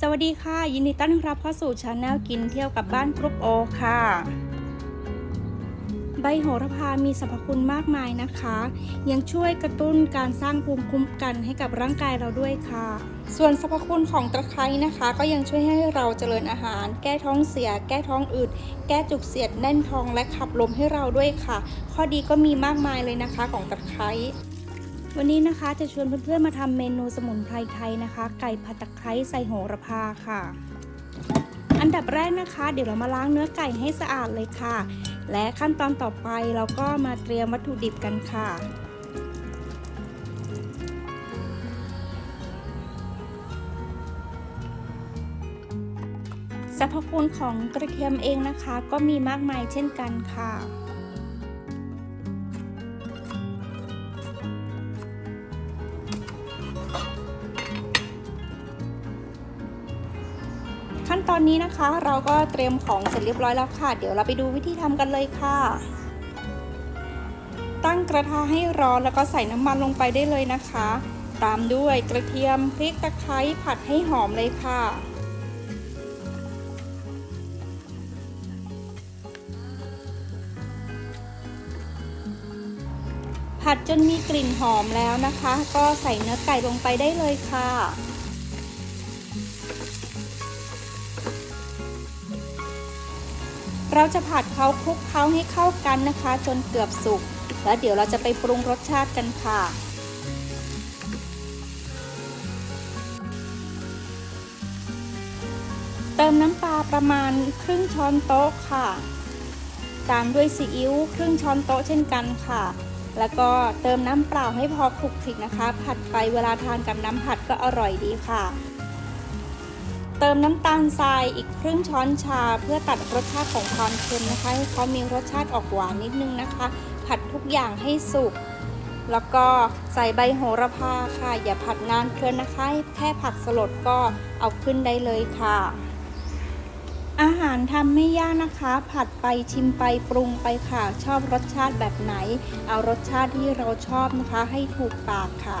สวัสดีค่ะ ยินดีต้อนรับเข้าสู่ชาแนลกินเที่ยวกับบ้านกรุ๊ปโอค่ะ ใบโหระพามีสรรพคุณมากมายนะคะ ยังช่วยกระตุ้นการสร้างภูมิคุ้มกันให้กับร่างกายเราด้วยค่ะ ส่วนสรรพคุณของตะไคร้นะคะ ก็ยังช่วยให้เราเจริญอาหาร แก้ท้องเสีย แก้ท้องอืดแก้จุกเสียดแน่นท้องและขับลมให้เราด้วยค่ะ ข้อดีก็มีมากมายเลยนะคะของตะไคร้ วันนี้นะคะจะชวนเพื่อนๆมาทำเมนูสมุนไพรไทยนะคะ ไก่ผัดตะไคร้ใส่โหระพาค่ะ อันดับแรกนะคะ เดี๋ยวเรามาล้างเนื้อไก่ให้สะอาดเลยค่ะ และขั้นตอนต่อไปเราก็มาเตรียมวัตถุดิบกันค่ะ สรรพคุณของกระเทียมเองนะคะ ก็มีมากมายเช่นกันค่ะ ขั้นตอนนี้นะคะ เราก็เตรียมของเสร็จเรียบร้อยแล้วค่ะ เดี๋ยวเราไปดูวิธีทำกันเลยค่ะ ตั้งกระทะให้ร้อนแล้วก็ใส่น้ำมันลงไปได้เลยนะคะ ตามด้วยกระเทียมพริกตะไคร้ผัดให้หอมเลยค่ะผัดจนมีกลิ่นหอมแล้วนะคะ ก็ใส่เนื้อไก่ลงไปได้เลยค่ะ เราจะผัดเขาคลุกเค้าให้เข้ากันนะคะ จนเกือบสุก แล้วเดี๋ยวเราจะไปปรุงรสชาติกันค่ะ เติมน้ำปลาประมาณครึ่งช้อนโต๊ะค่ะ ตามด้วยซีอิ๊วครึ่งช้อนโต๊ะเช่นกันค่ะ แล้วก็เติมน้ำเปล่าให้พอคลุกคลิกนะคะ ผัดไปเวลาทานกับน้ำผัดก็อร่อยดีค่ะ เติมน้ำตาลทรายอีกครึ่งช้อนชา เพื่อตัดรสชาติของความเค็มนะคะ ให้เขามีรสชาติออกหวานนิดนึงนะคะ ผัดทุกอย่างให้สุกแล้วก็ใส่ใบโหระพาค่ะ อย่าผัดนานเกินนะคะ แค่ผักสลดก็เอาขึ้นได้เลยค่ะ อาหารทำไม่ยากนะคะ ผัดไปชิมไปปรุงไปค่ะ ชอบรสชาติแบบไหน เอารสชาติที่เราชอบนะคะ ให้ถูกปากค่ะ